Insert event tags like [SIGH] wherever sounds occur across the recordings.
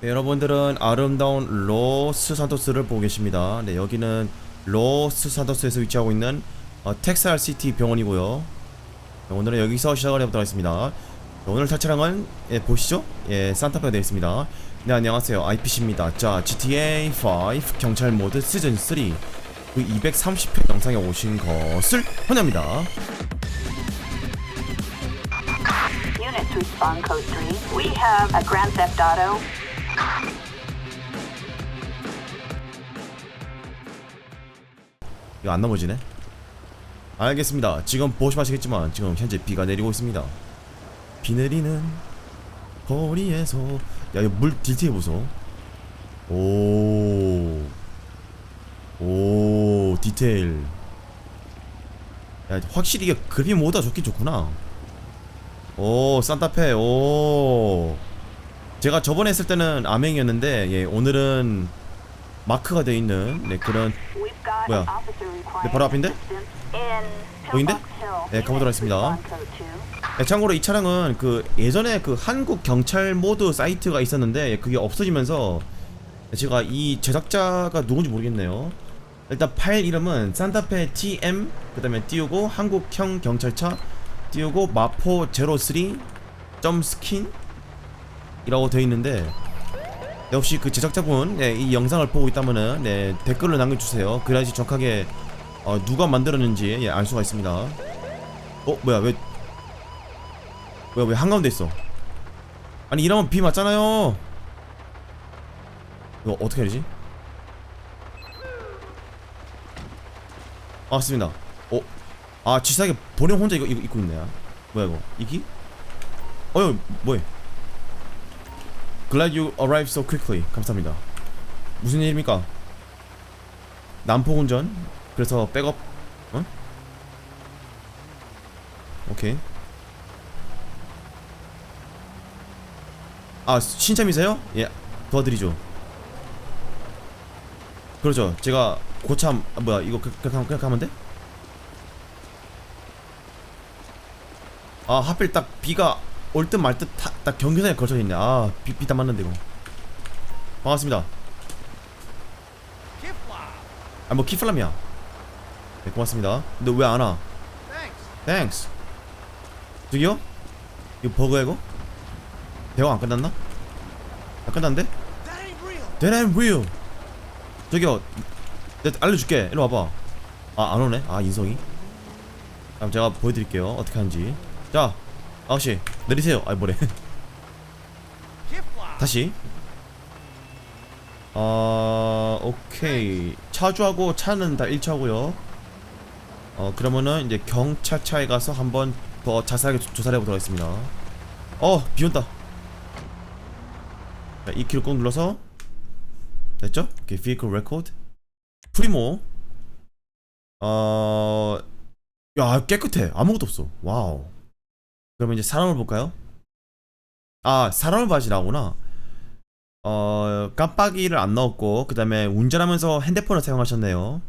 네, 여러분들은 아름다운 로스 산토스를 보고 계십니다. 네, 여기는 로스 산토스에서 위치하고 있는 어, 텍살 시티 병원이고요. 네, 오늘은 여기서 시작을 해보도록 하겠습니다. 네, 오늘 탈 차량은 예, 보시죠? 예, 산타페가 되어 있습니다. 네, 안녕하세요. IPC입니다. 자, GTA 5 경찰 모드 시즌 3 그 230회 영상에 오신 것을 환영합니다. Units respond code 3. We have a Grand Theft Auto. 이거 안 넘어지네. 알겠습니다. 지금 보시면 아시겠지만 지금 현재 비가 내리고 있습니다. 비 내리는 거리에서 야 이거 물 딜테일 보소. 오. 오 디테일. 야 확실히 이게 모드가 좋긴 좋구나. 오 산타페 오. 제가 저번에 했을 때는 아맹이었는데 예 오늘은 마크가 되어 있는 네 그런 뭐야? 내 바로 앞인데? Hill. 네, 가보도록 하겠습니다. respond code 2. 네, 참고로 이 차량은 그 예전에 그 한국 경찰 모드 사이트가 있었는데 그게 없어지면서 제가 이 제작자가 누군지 모르겠네요. 일단 파일 이름은 산타페 TM 그 다음에 띄우고 한국형 경찰차 띄우고 마포 03 점 스킨 이라고 되어 있는데 역시 그 제작자분 네, 이 영상을 보고 있다면은 네, 댓글로 남겨주세요. 그래야지 정확하게 어, 누가 만들었는지 예, 알 수가 있습니다. 어 뭐야 왜 뭐야 왜 한가운데 있어 아니 이러면 비 맞잖아요 이거 어떻게 해야 되지? 아 맞습니다 어? 아 지사하게 본인 혼자 이거, 입고 있네 뭐야 이거 이기? 어휴 뭐해 Glad you arrived so quickly 감사합니다 무슨 일입니까? 난폭운전 그래서 백업 어? 오케이 아 신참이세요? 예 도와드리죠 그렇죠 제가 고참 아, 뭐야 이거 그, 그냥, 그냥 가면 돼? 아 하필 딱 비가 올 듯 말 듯 딱 경계선에 걸쳐 있네. 아 비비다 맞는데 이거. 반갑습니다. 아 뭐 키플람이야. 네 고맙습니다. 근데 왜 안 와? 땡스 저기요? 이거 버그야 이거? 대화 안 끝났나? 안 끝났는데? That ain't real. 저기요. 내가 알려줄게. 일로 와봐. 아 안 오네? 아 인성이? 그럼 제가 보여드릴게요. 어떻게 하는지. 자 아저씨 내리세요. 아이 뭐래. [LAUGHS] 다시. 어 오케이. 차주하고 차는 다 일치하고요. 어 그러면은 이제 경찰차에 가서 한번 더 자세하게 조- 조사를 해보도록 하겠습니다. 어 비온다. 자 2키를 꼭 눌러서. 됐죠? 오케이 vehicle record. 프리모. 어... 야 깨끗해. 아무것도 없어. 와우 그러면 이제 사람을 볼까요? 아 사람을 봐야지 나오구나 어 깜빡이를 안 넣었고 그 다음에 운전하면서 핸드폰을 사용하셨네요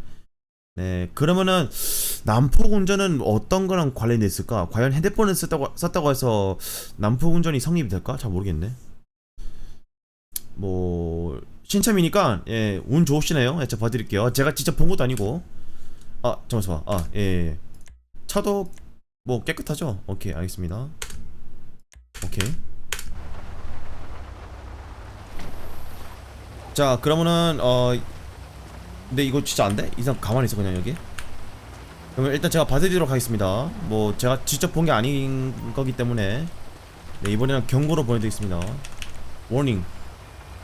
네 그러면은 난폭 운전은 어떤 거랑 관련돼 있을까? 과연 핸드폰을 썼다고, 썼다고 해서 난폭 운전이 성립이 될까? 잘 모르겠네 뭐 신참이니까 예, 운 좋으시네요. 예, 제가 봐드릴게요. 제가 직접 본 것도 아니고. 아 잠깐만, 아 예, 예. 차도 뭐 깨끗하죠? 오케이, 알겠습니다. 오케이. 자, 그러면은 어, 근데 이거 진짜 안 돼? 이상 가만히 있어 그냥 여기. 그러면 일단 제가 봐드리도록 하겠습니다. 뭐 제가 직접 본 게 아닌 거기 때문에 네, 이번에는 경고로 보내드리겠습니다. 워닝.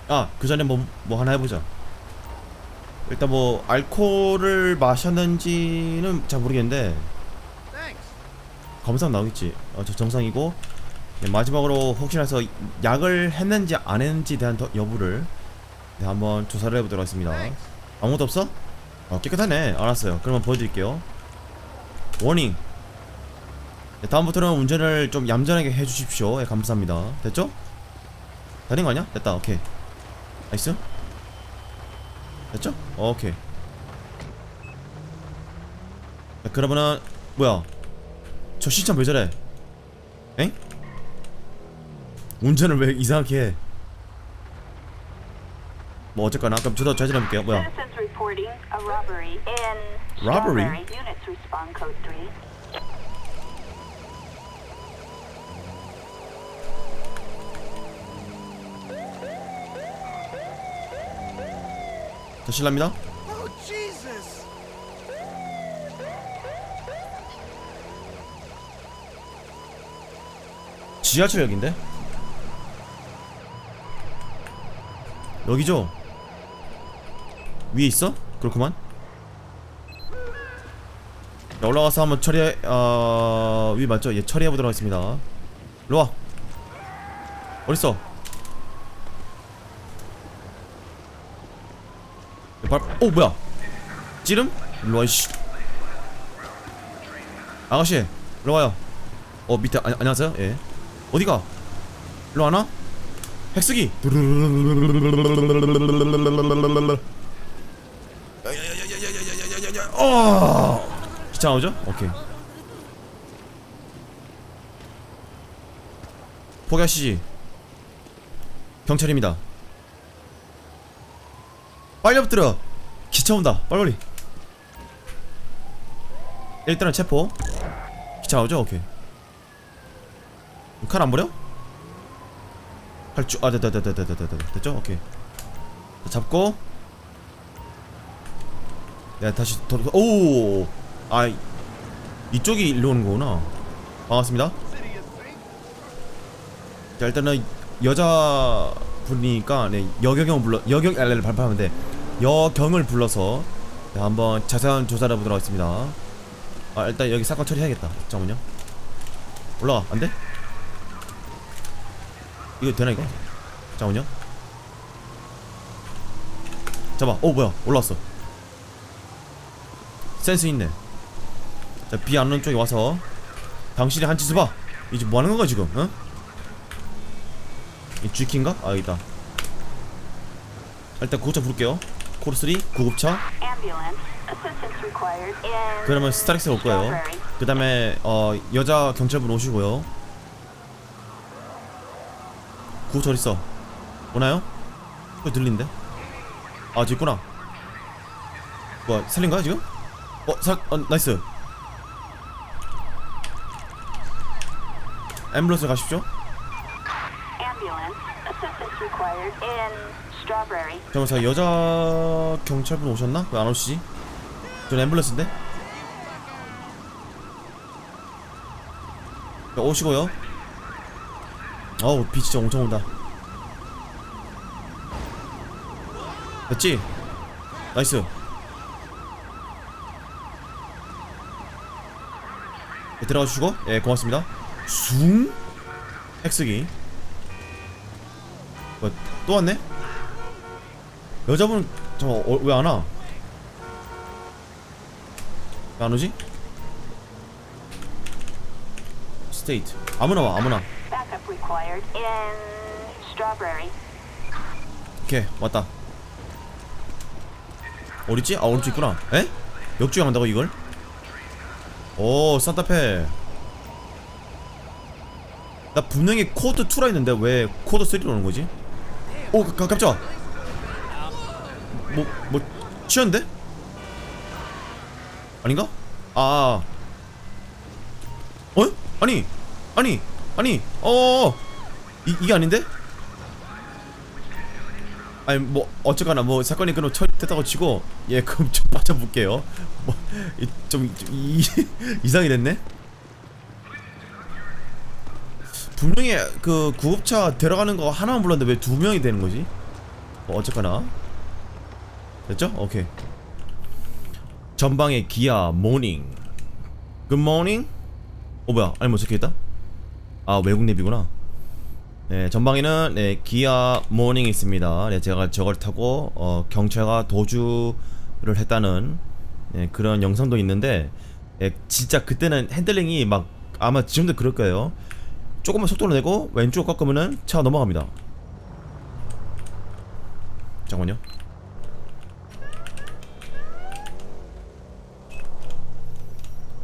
아, 그 전에 뭐, 뭐 하나 해보자. 일단 뭐, 알코올을 마셨는지는 잘 모르겠는데, 검사 나오겠지. 어, 저 정상이고, 네, 마지막으로 혹시나 해서 약을 했는지 안 했는지 대한 더, 여부를 네, 한번 조사를 해보도록 하겠습니다. 아무것도 없어? 어, 깨끗하네. 알았어요. 그러면 보여드릴게요. 워닝. 네, 다음부터는 운전을 좀 얌전하게 해주십시오. 예, 감사합니다. 됐죠? 되는 거 아니야? 됐다. 오케이. 나이스 됐죠? 오케이 자, 그러면은 뭐야 저 시점 왜 저래 엥? 운전을 왜 이상하게 해 뭐 어쨌거나 그럼 저도 좌진해 볼게요 뭐야 robbery in Robbery? Strawberry. Units respond code 3. 저 실례합니다 Oh, Jesus! 지하철역인데? 여기죠? 위에 있어? 그렇구만 자, 올라가서 한번 처리해 어... 위 맞죠? 예 처리해보도록 하겠습니다 일로와 어딨어? 발... 오 뭐야 찌름? 일로와 이씨 아가씨 일로와요 어 밑에 아, 안녕하세요 예 어디가? 일로 와나? 핵쓰기. 어! 기차 나오죠? 오케이. 포기하시지. 경찰입니다. 빨리 엎드려. 기차 온다. 빨리 일단은 체포. 기차 나오죠? 오케이 칼 안 버려? 칼쭉 아 됐다 됐다 됐다 됐다 됐죠? 오케이. 자, 잡고. 내가 다시 돌아 오아 이쪽이 일로 오는 거구나. 반갑습니다. 자 일단은 여자 분이니까 네 여경을 불러 여경 알레를 발표하면 돼. 여경을 불러서 네, 한번 자세한 조사를 해보도록 하겠습니다. 아 일단 여기 사건 처리해야겠다. 잠깐만요. 올라가 안돼? 이거 되나 이거? 잠깐만요. 잡아. 오 뭐야. 올라왔어. 센스 있네. 자 비 안 오는 쪽에 와서 당신이 한 짓을 봐. 이제 뭐 하는 건가 지금? 어? 이 G키인가? 아 여기다. 일단 구급차 부를게요. 코르3 구급차. 그러면 스타렉스 올 거예요. 그 다음에 어 여자 경찰분 오시고요 구급차 어딨어 오나요? 어 들리는데? 아 저기 있구나 뭐야 살린 거야 지금? 어 살.. 어 나이스 앰뷸런스 가십시오. 잠깐만 여자 경찰분 오셨나? 왜 안 오시지? 전 앰뷸런스인데? 자, 오시고요 어우 비 진짜 엄청 온다 됐지? 나이스 네, 들어가 주시고 예 고맙습니다 숭 핵쓰기 뭐야 또 왔네? 여자분 잠깐 어, 왜안 와? 왜 안 오지? 스테이트 아무나 와 아무나 required in Strawberry. 오케이 왔다 어딨지? 아 오른쪽 있구나 에? 역주행 한다고 이걸? 오 산타페 나 분명히 코드 2라 했는데 왜 코드 3로 오는 거지? 오 가, 깜짝아 뭐, 뭐 치였는데? 아닌가? 아 어? 아니 아니 아니 어 이, 이게 아닌데? 아니 뭐 어쨌거나 뭐 사건이 그럼 처리됐다고 치고 예 그럼 좀 맞춰볼게요 뭐좀 이, [LAUGHS] 이상이 됐네 분명히 그 구급차 데려가는 거 하나만 불렀는데 왜 두 명이 되는 거지? 뭐 어쨌거나 됐죠? 오케이 전방에 기아 모닝 굿모닝 어 뭐야 아니 뭐 적혀있다? 아 외국 내비구나 네, 전방에는 네, 기아 모닝이 있습니다. 네, 제가 저걸 타고 어, 경찰과 도주를 했다는 네, 그런 영상도 있는데 네, 진짜 그때는 핸들링이 막 아마 지금도 그럴 거예요. 조금만 속도를 내고 왼쪽 꺾으면은 차가 넘어갑니다. 잠깐만요.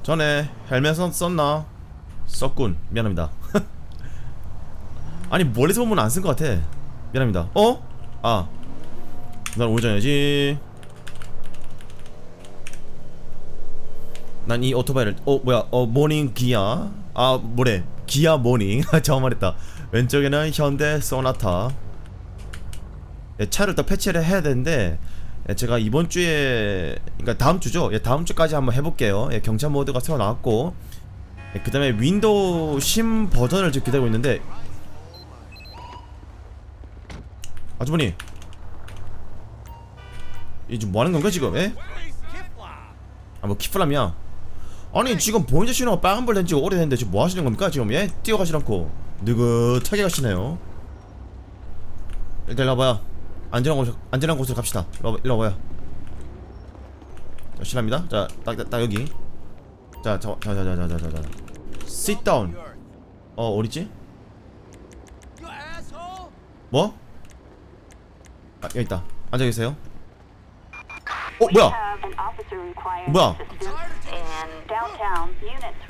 전에 헬멧 썼- 썼나? 썼군. 미안합니다. [LAUGHS] 아니 멀리서 보면 안 쓴 것 같아. 미안합니다. 어? 아. 난 오전이지. 난 이 오토바이를 어 뭐야 어 모닝 기아. 아 뭐래. 기아 모닝. [LAUGHS] 처음 말했다. 왼쪽에는 현대 소나타. 예, 차를 더 패치를 해야 되는데 예, 제가 이번 주에 그러니까 다음 주죠? 예, 다음 주까지 한번 해볼게요. 예, 경찰 모드가 새로 나왔고 예, 그 다음에 윈도우 심 버전을 지금 기다리고 있는데 아주머니 이 지금 뭐하는 건가 지금? 예? 아뭐 키플람이야. 아니 지금 보이저 신호가 빨간불 된 지가 오래됐는데 지금 뭐 하시는 겁니까 지금? 예? 뛰어가시 않고. 느긋하게 가시네요. 일단 일로 와봐요. 안전한 곳 안전한 곳으로 갑시다. 일로, 와봐- 일로 와봐요. 자 실합니다. 자 딱 딱, 딱 여기 자 자 자 자 자 자 자 sit down 어 어딨지? 뭐? 아 여기 있다 앉아 계세요 어 뭐야 뭐야?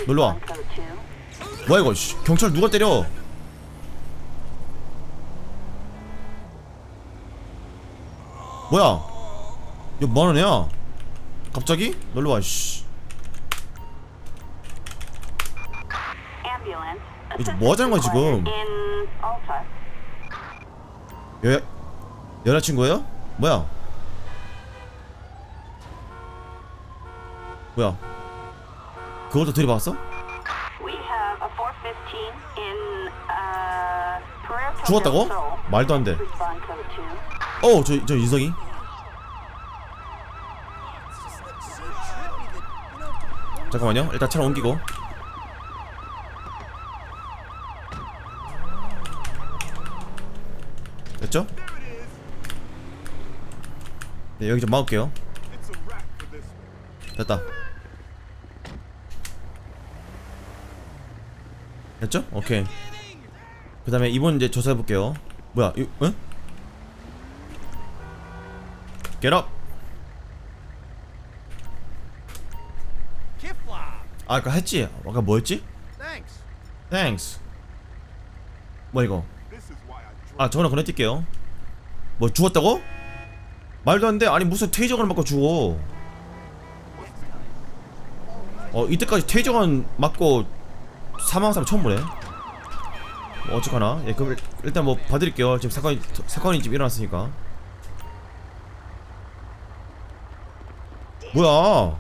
놀러 와. respond code 2. 뭐야 이거 씨, 경찰 누가 때려 뭐야 이거 뭐하는 애야 갑자기? 놀러 와 씨 뭐 하자는 거야, 지금? 여, 여자친구예요? 뭐야 뭐야 그것도 들이박았어? We have a 415 in Puerto 죽었다고? 말도 안 돼. Respond code 2. 어, 저, 저 인성이. 잠깐만요. 일단 차를 옮기고. 됐죠? 네, 여기 좀 막을게요. 됐다. 됐죠? 오케이. 그 다음에 이번 이제 조사해볼게요. 뭐야, 이, 응? Get up. Kifla! 아, 아까 했지? 아까 뭐였지? Thanks. Thanks. 뭐 이거? 아, 전화 건네뛸게요. 뭐 죽었다고? 말도 안 돼. 아니 무슨 테이저건 맞고 죽어. 어 이때까지 테이저건 맞고 사망한 사람 처음 보네. 뭐 어떡하나? 예, 그럼 일- 일단 뭐 봐드릴게요. 지금 사건이 사건이 지금 일어났으니까. 뭐야?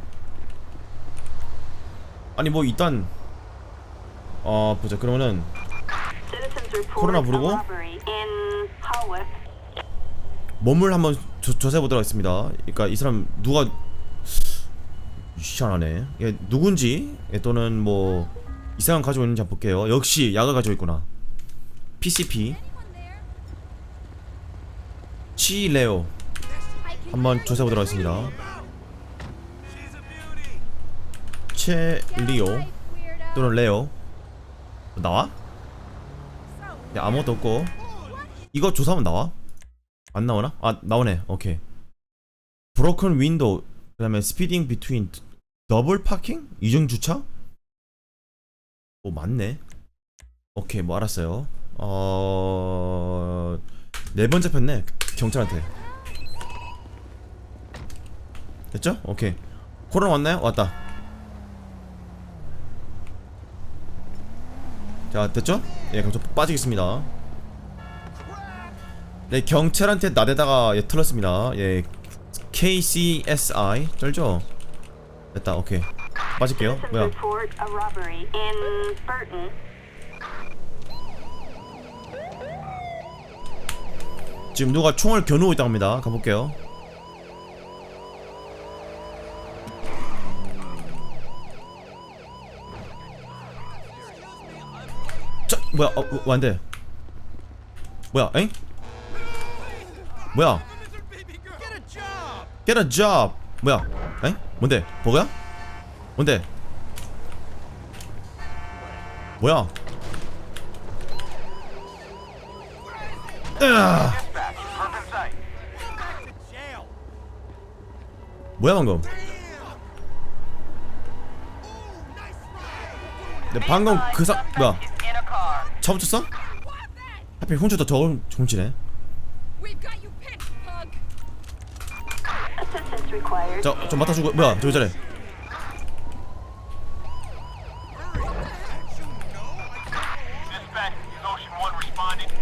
아니 뭐 일단 어 보자 그러면은 코로나 부르고? 몸을 한번 조, 조사해 보도록 하겠습니다. 그러니까 이 사람 누가 희한하네. 얘 누군지 예, 또는 뭐 이상한 가지고 있는지 한번 볼게요. 역시 약을 가지고 있구나. PCP 치레오 한번 조사해 보도록 하겠습니다. 체리오 또는 레오 나와? 야 아무것도 없고 이거 조사하면 나와? 안 나오나? 아 나오네 오케이 브로큰 윈도우 그 다음에 스피딩 비트윈 더블 파킹? 이중 주차? 오 맞네 오케이 뭐 알았어요 어... 네번 잡혔네 경찰한테 됐죠? 오케이 코로나 왔나요? 왔다 자 됐죠? 예 그럼 저 빠지겠습니다. 네 경찰한테 나대다가 예 틀렸습니다. 예 KCSI 쩔죠? 됐다 오케이. 빠질게요. 뭐야. 지금 누가 총을 겨누고 있다고 합니다. 가볼게요 저 뭐야 어, 어, 완대 뭐야 엥? 뭐야 Get a job! 뭐야 엥? 뭔데 버거야? 뭔데 뭐야! 뭐야 방금 내 방금 그사 뭐야 훔쳤어? 하필 pug. Assistance required. 자, 좀 맡아주고 뭐야? 저기 1 responding?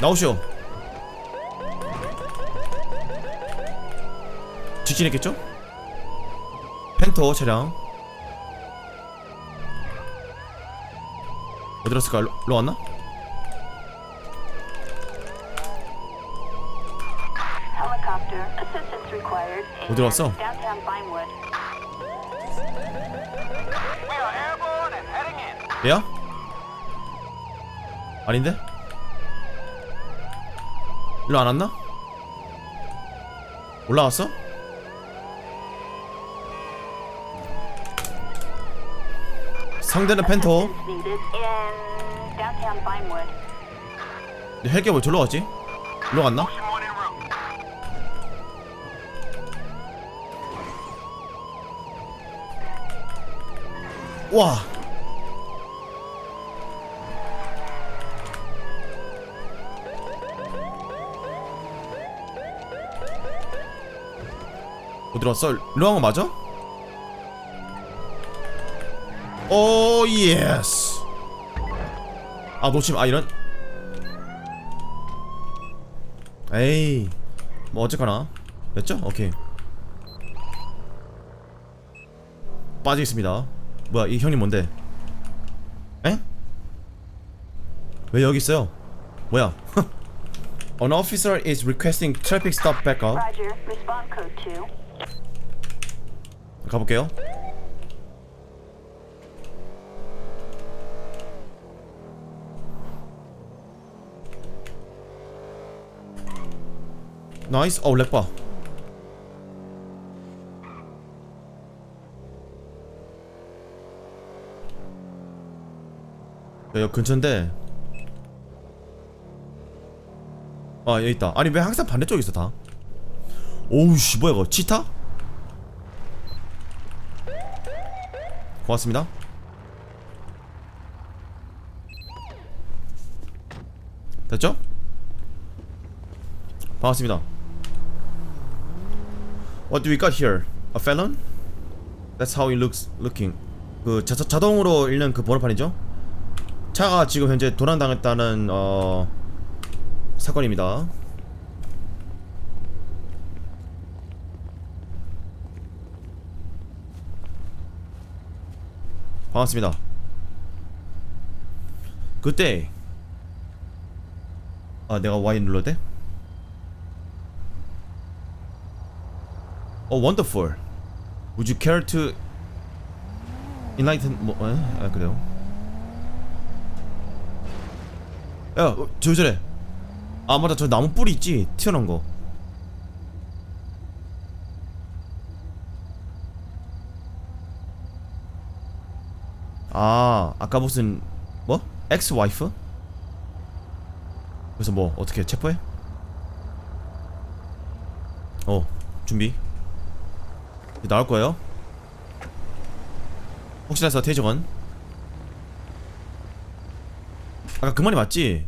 나오시오. 직진했겠죠? 펜터 차량. 어디로 갔을까? 일로, 왔나? 어디로 왔어? 얘야? 아닌데? 일로 안 왔나? 올라왔어? 상대는 펜터 Assistance needed in downtown Vinewood. 헬기 왜 저로 갔지? 일로 갔나? Ocean 1 en route. 와 어디로 왔어? 일로 간거 맞아? 오 예스 아 놓치면 아 이런 에이 뭐 어쨌거나 됐죠? 오케이 빠지겠습니다 뭐야 이 형님 뭔데? 에? 왜 여기 있어요? 뭐야? An officer is requesting traffic stop backup Roger. Respond code 2. 가볼게요 나이스 어우 렉봐 야, 여기 근처인데. 아 여기 있다. 아니 왜 항상 반대쪽에 있어 다? 오우씨 뭐야 이거. 치타? 고맙습니다. 됐죠? 반갑습니다 What do we got here? A felon? That's how it looks looking 그 자, 자동으로 읽는 그 번호판이죠? 차가 지금 현재 도난당했다는 어 사건입니다 반갑습니다. 그때 아 내가 Y 눌러도 돼? 어 wonderful. Would you care to enlighten 뭐 에? 아 그래요? 야, 어, 저 저래. 아 맞다 저 나무 뿌리 있지 튀어나온 거. 아 아까 무슨 뭐? 엑스 와이프? 그래서 뭐 어떻게 체포해? 어 준비 나올 거예요 혹시나 해서 태정원 아까 그 말이 맞지?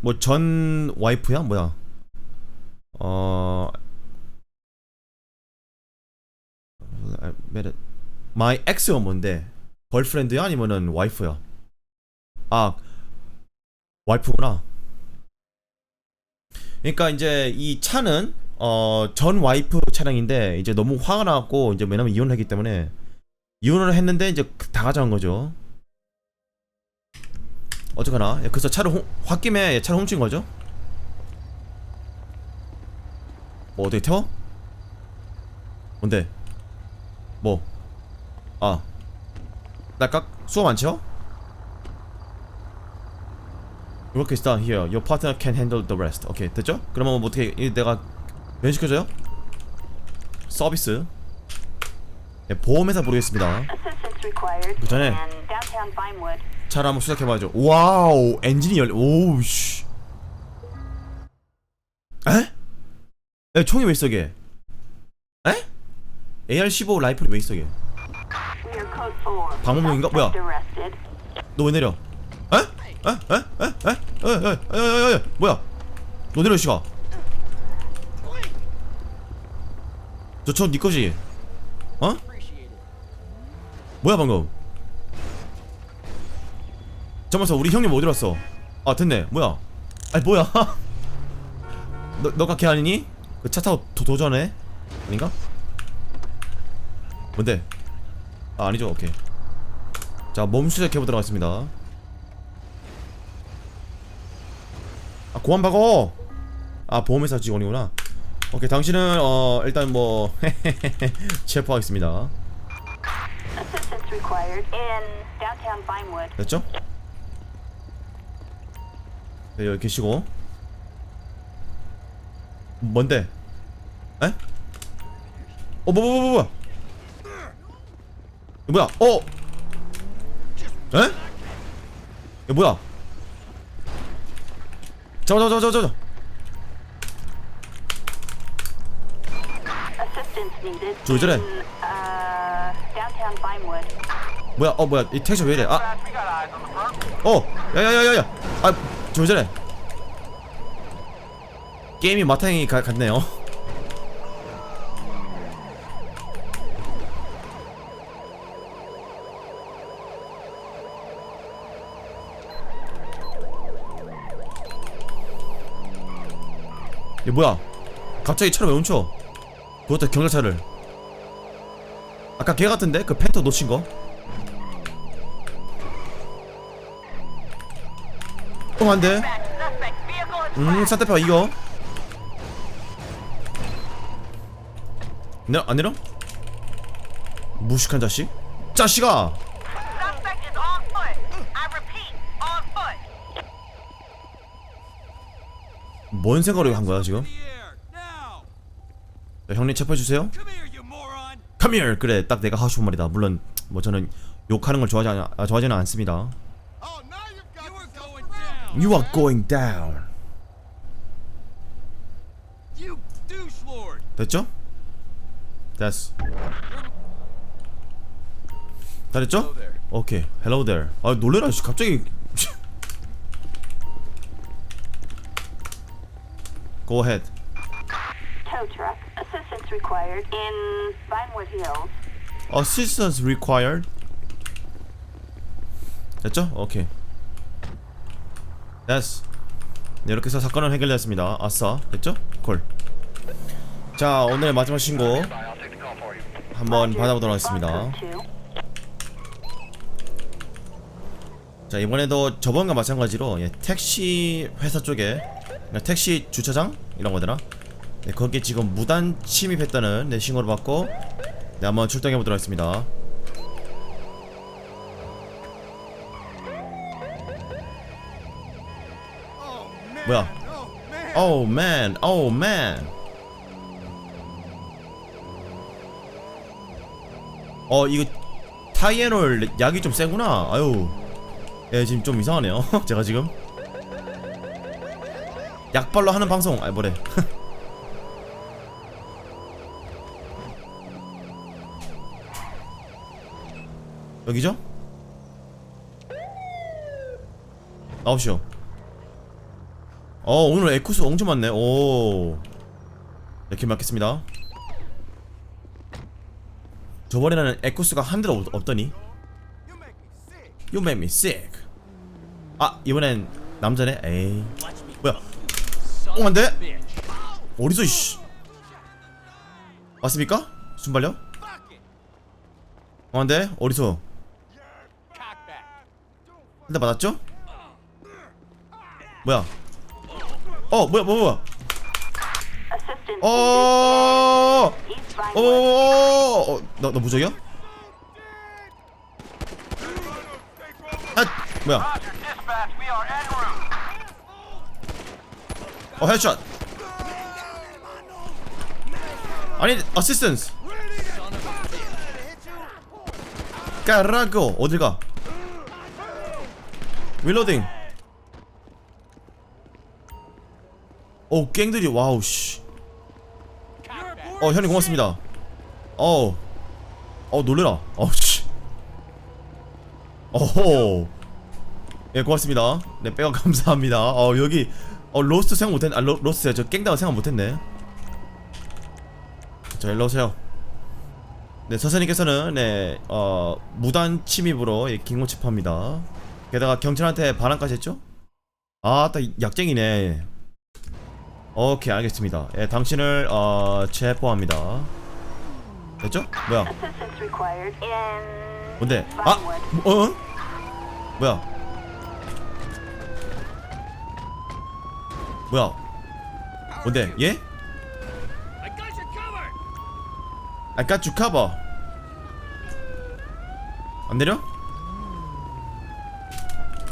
뭐 전 와이프야? 뭐야 어 마이 엑스가 뭔데? 걸프렌드야 아니면은 와이프야? 아 와이프구나. 그러니까 이제 이 차는 어 전 와이프 차량인데 이제 너무 화가 나갖고 이제 왜냐면 이혼을 했기 때문에 이혼을 했는데 이제 다 가져간 거죠. 어쨌거나 예, 그래서 차를 홍, 홧김에 차를 훔친 거죠. 뭐 어떻게 태워? 뭔데? 뭐? 아 딸깍 수업 안 쳐? Work is done here. Your partner can handle the rest. 오케이 됐죠? 그러면 뭐 어떻게 이 내가 변시켜줘요? 서비스. 네, 보험회사 부르겠습니다. 그 전에. 차를 한번 수색해봐야죠. 와우 엔진이 열. 오우 씨. 에? 에 총이 왜 있어 걔? 에? AR-15 라이플이 왜 있어 걔? We are code 4. 방법론인가? 뭐야? Suspect arrested. 너왜 내려? 에? 에? 에? 에? 에? 에 에 에 에 에 뭐야 너 내려 씨가 저저네 거지. 어? 뭐야 방금? 잠깐만 우리 형님 어디 갔어? 아 됐네. 뭐야? 아니 뭐야? [LAUGHS] 너 너가 걔 아니니? 그 차 타고 도, 도전해? 아닌가? 뭔데? 아 아니죠. 오케이. 자 몸수색 해보도록 하겠습니다. 아 고안 박어! 아 보험회사 직원이구나 오케이 당신은 어 일단 뭐 [LAUGHS] 체포하겠습니다. 됐죠? 네, 여기 계시고 뭔데? 에? 어, 뭐, 뭐, 뭐, 뭐, 뭐야? 어? 에? 이거 뭐야? 잠깐, 잠깐, 잠깐, 잠깐. Assistance needed Vinewood. 뭐야? 어, 뭐야? 이 택시 왜 이래? 아. 어, 야야야야야, 아, 저 저래. 게임이 마탕이 가, 같네요. [LAUGHS] 이게 뭐야? 갑자기 차를 왜 훔쳐? 그것도 경찰차를. 아까 걔 같은데? 그 펜터 놓친 거? 어, 안 돼. 음, 산타페가 이거. 내려, 안 내려? 무식한 자식? 자식아! 뭔 생각으로 한 거야, 지금? 자, 형님 체포해주세요. Come here, you moron! Come here! 그래, 딱 내가 하고 싶은 말이다. 물론, 뭐 저는 욕하는 걸 좋아하지, 않, 아, 좋아하지는 않습니다. Oh, you are going down! 됐죠? 됐어. 다 됐죠? Hello there. 오케이. Hello there. 아, 놀래라, 씨. 갑자기. Go ahead. Tow truck. Assistance required in Vinewood Hills. Assistance required. 됐죠? 오케이. 됐어. 네, 이렇게 해서 사건은 해결되었습니다. 아싸. 됐죠? 콜. 자, 오늘 마지막 신고. 한번. 받아보도록 하겠습니다. Bronco 2. 자, 이번에도 저번과 마찬가지로 예, 택시 회사 쪽에 그러니까 택시 주차장 이런 거더라. 네, 거기에 지금 무단 침입했다는 네, 신고를 받고 네, 한번 출동해 보도록 하겠습니다. 뭐야? Oh, man! Oh man, oh man. 어 이거 타이에놀 약이 좀 세구나. 아유, 예 지금 좀 이상하네요. [LAUGHS] 제가 지금 약발로 하는 방송. 아 뭐래? [LAUGHS] 여기죠? 나오시오. 어 오늘 에쿠스 엄청 많네 오 이렇게 맞겠습니다 저번에는 에쿠스가 한 대도 없, 없더니 You make me sick! 아 이번엔 남자네 에이 뭐야 어, 안 돼? of a bitch! 어디서 이씨 왔습니까? 순발력? 어 안돼 어디서! 한 대 맞았죠? 뭐야 어 뭐야 뭐야 뭐야 어. 어, 너, 너 무적이야? 아, 뭐야? 어, 헤드샷. 아니, 어시스턴스. 까라고 어딜 가? 윌로딩. 오, 갱들이 와우 씨. 어, 형님 고맙습니다. 어우. 어, 놀래라. 어, 씨. 어호. 예 고맙습니다 네 빼고 감사합니다 어 여기 어 로스트 생각 못했네 아 로, 로스트야 저 깽다운 생각 못했네 자 일로 오세요 네 선생님께서는 네어 무단 침입으로 예, 긴급 체포합니다 게다가 경찰한테 반항까지 했죠? 아따 약쟁이네 오케이 알겠습니다 예 당신을 어 체포합니다 됐죠? 뭐야 뭔데? 아! 뭐, 어? 뭐야? 뭐야? 뭔데? 얘? I got you covered. I got you cover. 안 내려?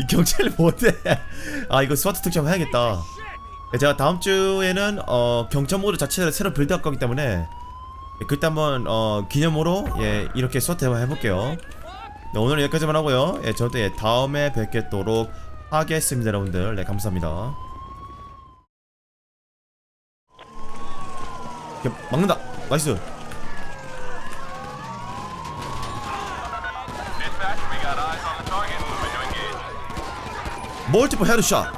이 경찰이 뭔데? 아 이거 스와트 특집 해야겠다. 네, 제가 다음 주에는 어 경찰 모드 자체를 새로 빌드할 거기 때문에 예, 그때 한번 어 기념으로 예 이렇게 스와트 한번 해볼게요. 네, 오늘 여기까지만 하고요. 예 저도 예, 다음에 뵙겠도록 하겠습니다, 여러분들. 네 감사합니다. 막는다. 나이스. 멀티포 헤르샤